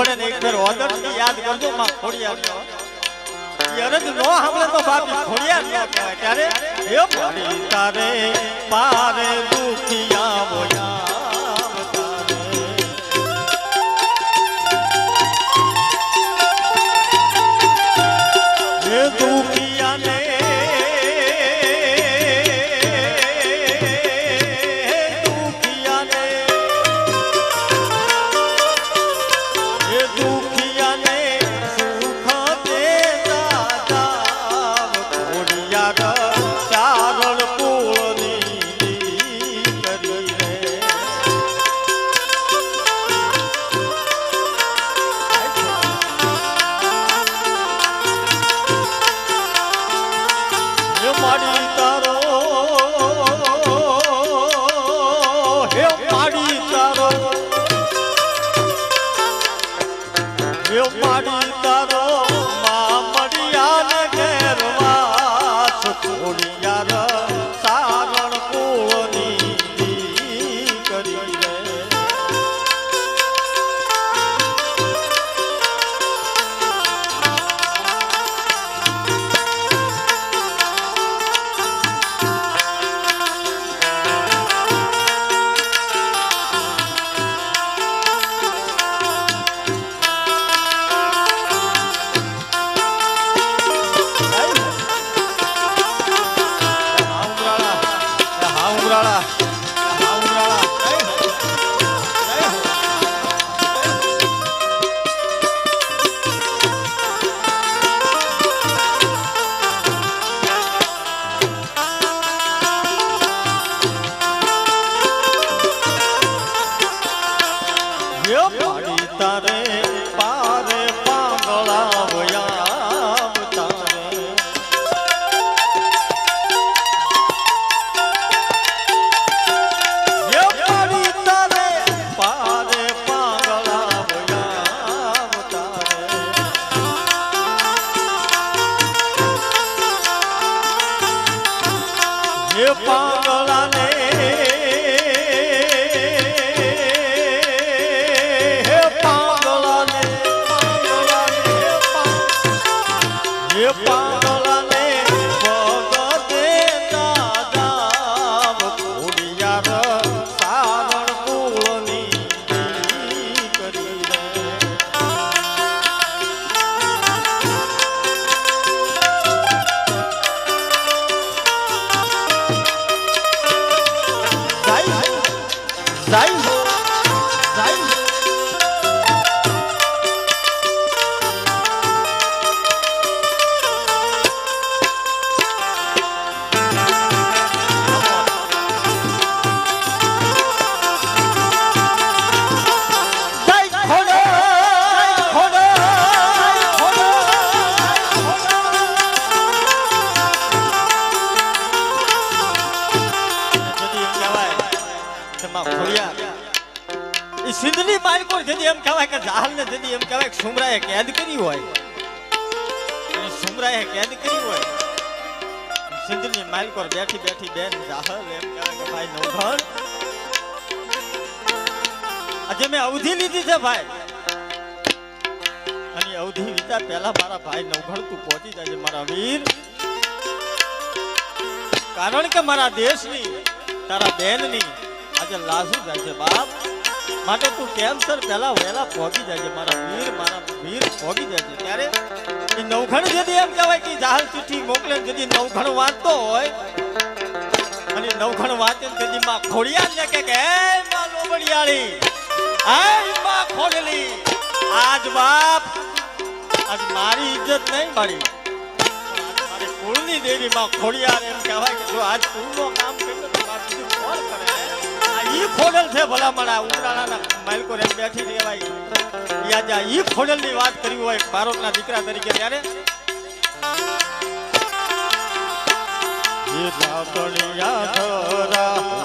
પડે એક ફેર ઓદર યાદ કરજો, માં ખોડિયાર અરજ નો સાંભળે તો બાપી ખોડિયાર નો કહેવાય. ત્યારે, હે મારી તારે પારે દુખિયા બોયા તારે હે હે માડી તારો તારે હે પાંગળાને જાય જાય કે માં ખોડિયાર ઈ સિંધની માલકોર જદી એમ કહેવાય કે જાહલને જદી એમ કહેવાય સુમરાએ કેદ કરી હોય. સુમરાએ કેદ કરી હોય. સિંધની માલકોર બેઠી બેઠી બેન જાહલ એમ કહેવાય કે ભાઈ નવઘણ આજે મેં અવધિ લીધી છે ભાઈ. અને અવધિ લીધા પહેલા મારા ભાઈ નવઘણ તું પહોંચી જાય મારા વીર. કારણ કે મારા દેશની, તારા બેનની આજે લાસુ જાય છે બાપ. માટે તું કેન્સર પહેલા વહેલા પહોંચી જાય છે મારા વીર મારા વીર પહોંચી જાય છે ત્યારે એ નવઘણ જેથી એમ કહેવાય કે જાહેર ચિઠ્ઠી મોકલે જદી નવઘણ વાંચતો હોય, અને નવઘણ વાંચે તેથી માં ખોડિયાર ને કે કે માં લોબડિયાળી આયમાં ખોડલી, આજ બાપ, આજ મારી ઇજ્જત નહીં મારી. મારી કુળની દેવી માં ખોડિયાર એમ કહેવાય કે જો આજ કુળનો કામ ખોડલ છે ભલા મણા ઉમરાણાના માલકો એમ બેઠી રહેવાય આ ઈ ખોડલની વાત કરવી હોય ભારતના દીકરા તરીકે ત્યારે.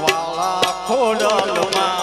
વાળા ખોડલમાં.